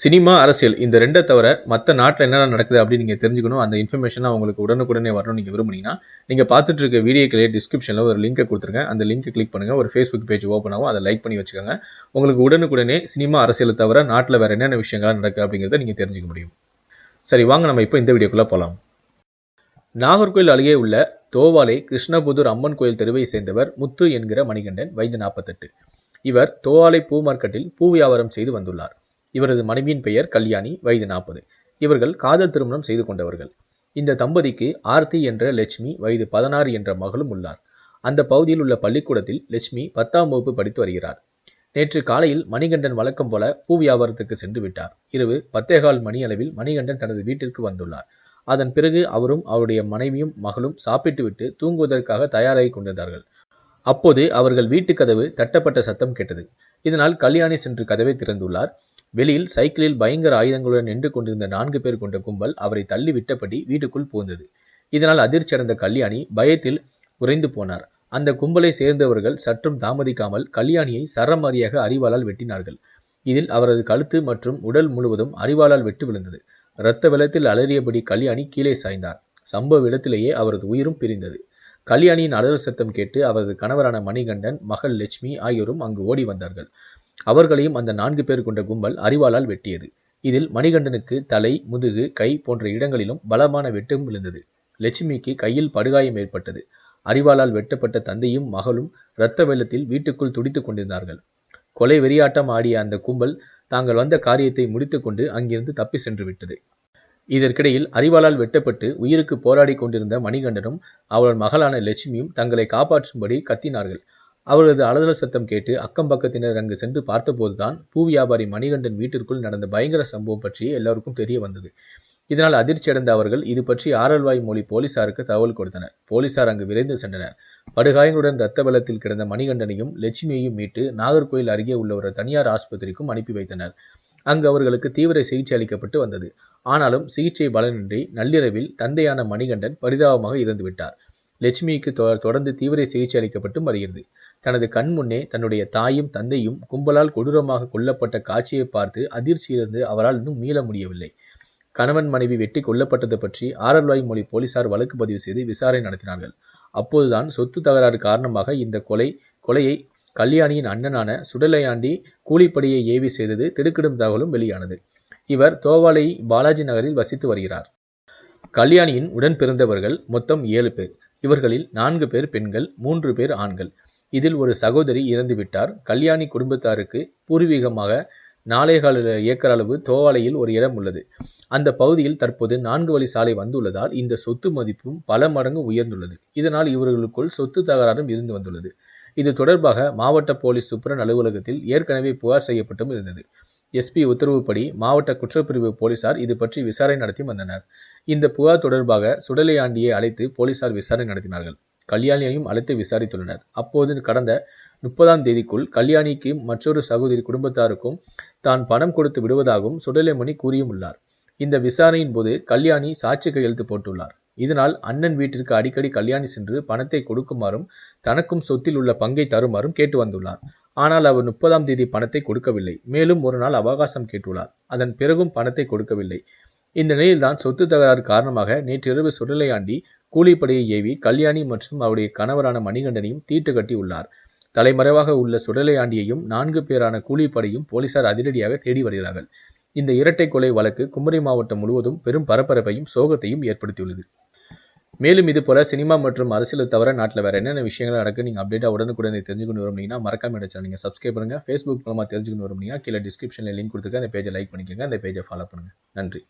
Cinema அரசியல் இந்த ரெண்டை தவிர மற்ற நாட்டில் என்னென்ன நடக்குது அப்படின்னு நீங்கள் தெரிஞ்சுக்கணும். அந்த இன்ஃபர்மேஷனாக உங்களுக்கு உடனுக்குடனே வரணும் நீங்கள் விரும்புனீங்கன்னா நீங்கள் பார்த்துட்டு இருக்க வீடியோக்கிலே டிஸ்கிரிப்ஷனில் ஒரு லிங்கை கொடுத்துருங்க. அந்த லிங்கை கிளிக் பண்ணுங்கள் ஒரு ஃபேஸ்புக் பேஜ் ஓப்பன் ஆகும். அதை லைக் பண்ணி வச்சுக்கோங்க. உங்களுக்கு உடனுக்குடனே சினிமா அரசியலை தவிர நாட்டில் வேறு என்னென்ன விஷயங்கள்லாம் நடக்குது அப்படிங்கிறத நீங்கள் தெரிஞ்சுக்க முடியும். சரி வாங்க நம்ம இப்போ இந்த வீடியோக்குள்ளே போகலாம் நாகர்கோயில் அருகே உள்ள தோவாலை கிருஷ்ணபுதூர் அம்மன் கோயில் தெருவை சேர்ந்தவர் முத்து என்கிற மணிகண்டன் வயது நாற்பத்தெட்டு. இவர் தோவாலை பூ மார்க்கெட்டில் பூ வியாபாரம் செய்து வந்துள்ளார். இவரது மனைவியின் பெயர் கல்யாணி வயது நாற்பது. இவர்கள் காதல் திருமணம் செய்து கொண்டவர்கள். இந்த தம்பதிக்கு ஆர்த்தி என்ற லட்சுமி வயது பதினாறு என்ற மகளும் உள்ளார். அந்த பகுதியில் உள்ள பள்ளிக்கூடத்தில் லட்சுமி பத்தாம் வகுப்பு படித்து வருகிறார். நேற்று காலையில் மணிகண்டன் வழக்கம் போல பூ வியாபாரத்துக்கு சென்று விட்டார். இரவு பத்தேகால் மணி அளவில் மணிகண்டன் தனது வீட்டிற்கு வந்துள்ளார். அதன் பிறகு அவரும் அவருடைய மனைவியும் மகளும் சாப்பிட்டுவிட்டு தூங்குவதற்காக தயாராகி கொண்டிருந்தார்கள். அப்போது அவர்கள் வீட்டு கதவு தட்டப்பட்ட சத்தம் கேட்டது. இதனால் கல்யாணி சென்று கதவை திறந்துள்ளார். வெளியில் சைக்கிளில் பயங்கர ஆயுதங்களுடன் நின்று கொண்டிருந்த நான்கு பேர் கொண்ட கும்பல் அவரை தள்ளி விட்டபடி வீட்டுக்குள் புகுந்தது. இதனால் அதிர்ச்சி அடைந்த கல்யாணி பயத்தில் உறைந்து போனார். அந்த கும்பலை சேர்ந்தவர்கள் சற்றும் தாமதிக்காமல் கல்யாணியை சரமாரியாக அறிவாளால் வெட்டினார்கள். இதில் அவரது கழுத்து மற்றும் உடல் முழுவதும் அறிவாளால் வெட்டு விழுந்தது. இரத்த வெள்ளத்தில் அலறியபடி கல்யாணி கீழே சாய்ந்தார். சம்பவ இடத்திலேயே அவரது உயிரும் பிரிந்தது. கல்யாணியின் அலறல் சத்தம் கேட்டு அவரது கணவரான மணிகண்டன் மகள் லட்சுமி ஆகியோரும் அங்கு ஓடி வந்தார்கள். அவர்களையும் அந்த நான்கு பேர் கொண்ட கும்பல் அறிவாளால் வெட்டியது. இதில் மணிகண்டனுக்கு தலை முதுகு கை போன்ற இடங்களிலும் பலமான வெட்டும் விழுந்தது. லட்சுமிக்கு கையில் படுகாயம் ஏற்பட்டது. அறிவாளால் வெட்டப்பட்ட தந்தையும் மகளும் இரத்த வெள்ளத்தில் வீட்டுக்குள் துடித்துக் கொண்டிருந்தார்கள். கொலை வெறியாட்டம் ஆடிய அந்த கும்பல் தாங்கள் வந்த காரியத்தை முடித்துக்கொண்டு அங்கிருந்து தப்பி சென்று விட்டது. இதற்கிடையில் அறிவாளால் வெட்டப்பட்டு உயிருக்கு போராடி கொண்டிருந்த மணிகண்டனும் அவள் மகளான லட்சுமியும் தங்களை காப்பாற்றும்படி கத்தினார்கள். அவரது அலறல் சத்தம் கேட்டு அக்கம் பக்கத்தினர் அங்கு சென்று பார்த்தபோதுதான் பூ வியாபாரி மணிகண்டன் வீட்டிற்குள் நடந்த பயங்கர சம்பவம் பற்றி எல்லோருக்கும் தெரிய வந்தது. இதனால் அதிர்ச்சி அடைந்த அவர்கள் இது பற்றி ஆரல்வாய் மொழி போலீசாருக்கு தகவல் கொடுத்தனர். போலீசார் அங்கு விரைந்து சென்றனர். படுகாயங்களுடன் இரத்த வெள்ளத்தில் கிடந்த மணிகண்டனையும் லட்சுமியையும் மீட்டு நாகர்கோயில் அருகே உள்ள ஒரு தனியார் ஆஸ்பத்திரிக்கும் அனுப்பி வைத்தனர். அங்கு அவர்களுக்கு தீவிர சிகிச்சை அளிக்கப்பட்டு வந்தது. ஆனாலும் சிகிச்சை பலனின்றி நள்ளிரவில் தந்தையான மணிகண்டன் பரிதாபமாக இறந்துவிட்டார். லட்சுமிக்கு தொடர்ந்து தீவிர சிகிச்சை அளிக்கப்பட்டும் வருகிறது. தனது கண் முன்னே தன்னுடைய தாயும் தந்தையும் கும்பலால் கொடூரமாக கொல்லப்பட்ட காட்சியை பார்த்து அதிர்ச்சியிலிருந்து அவரால் இன்னும் மீள முடியவில்லை. கணவன் மனைவி வெட்டி கொல்லப்பட்டது பற்றி ஆரல்வாய் மொழி போலீசார் வழக்கு பதிவு செய்து விசாரணை நடத்தினார்கள். அப்போதுதான் சொத்து தகராறு காரணமாக இந்த கொலை கொலையை கல்யாணியின் அண்ணனான சுடலையாண்டி கூலிப்படியை ஏவி செய்தது திடுக்கிடும் தகவலும் வெளியானது. இவர் தோவாலை பாலாஜி நகரில் வசித்து வருகிறார். கல்யாணியின் உடன் பிறந்தவர்கள் மொத்தம் ஏழு பேர். இவர்களில் நான்கு பேர் பெண்கள் மூன்று பேர் ஆண்கள். இதில் ஒரு சகோதரி இறந்துவிட்டார் கல்யாணி குடும்பத்தாருக்கு பூர்வீகமாக நாலேகால் ஏக்கர் அளவு தோவாலையில் ஒரு இடம் உள்ளது. அந்த பகுதியில் தற்போது நான்கு வழி சாலை வந்துள்ளதால் இந்த சொத்து மதிப்பும் பல மடங்கு உயர்ந்துள்ளது. இதனால் இவர்களுக்குள் சொத்து தகராறும் இருந்து வந்துள்ளது. இது தொடர்பாக மாவட்ட போலீஸ் சூப்பரன் அலுவலகத்தில் ஏற்கனவே புகார் செய்யப்பட்டும் இருந்தது. எஸ்பி உத்தரவுப்படி மாவட்ட குற்றப்பிரிவு போலீசார் இது பற்றி விசாரணை நடத்தி வந்தனர். இந்த புகார் தொடர்பாக சுடலையாண்டியை அழைத்து போலீசார் விசாரணை நடத்தினார்கள். கல்யாணியையும் அழைத்து விசாரித்துள்ளனர். அப்போது கடந்த முப்பதாம் தேதிக்குள் கல்யாணிக்கு மற்றொரு சகோதரி குடும்பத்தாருக்கும் தான் பணம் கொடுத்து விடுவதாகவும் சுடலைமணி கூறியும் உள்ளார். இந்த விசாரணையின் போது கல்யாணி சாட்சி கையெழுத்து போட்டுள்ளார். இதனால் அண்ணன் வீட்டிற்கு அடிக்கடி கல்யாணி சென்று பணத்தை கொடுக்குமாறும் தனக்கும் சொத்தில் உள்ள பங்கை தருமாறும் கேட்டு வந்துள்ளார். ஆனால் அவர் முப்பதாம் தேதி பணத்தை கொடுக்கவில்லை. மேலும் ஒரு நாள் அவகாசம் கேட்டுள்ளார். அதன் பிறகும் பணத்தை கொடுக்கவில்லை. இந்த நிலையில்தான் சொத்து தகராறு காரணமாக நேற்றிரவு சுடலையாண்டி கூலிப்படையை ஏவி கல்யாணி மற்றும் அவருடைய கணவரான மணிகண்டனையும் தீட்டு கட்டி உள்ளார். தலைமறைவாக உள்ள சுடலையாண்டியையும் நான்கு பேரான கூலிப்படையும் போலீசார் அதிரடியாக தேடி வருகிறார்கள். இந்த இரட்டை கொலை வழக்கு குமரி மாவட்டம் முழுவதும் பெரும் பரபரப்பையும் சோகத்தையும் ஏற்படுத்தியுள்ளது. மேலும் இது போல சினிமா மற்றும் அரசியல் தவிர நாட்டில் வேற என்னென்ன விஷயங்கள் நடக்கு நீங்கள் அப்டேட்டாக உடனுக்குடனே தெரிஞ்சுக்கணும் விரும்புனீங்கன்னா மறக்காம சேனல் நீங்கள் சப்ஸ்கிரைப் பண்ணுங்கள் ஃபேஸ்புக் மூலமாக தெரிஞ்சுக்கணும் விரும்புனீங்கன்னா கீழே டிஸ்கிரிப்ஷனில் லிங்க் கொடுத்துருக்க அந்த பேஜை லைக் பண்ணிக்கோங்க. அந்த பேஜை ஃபாலோ பண்ணுங்கள் நன்றி.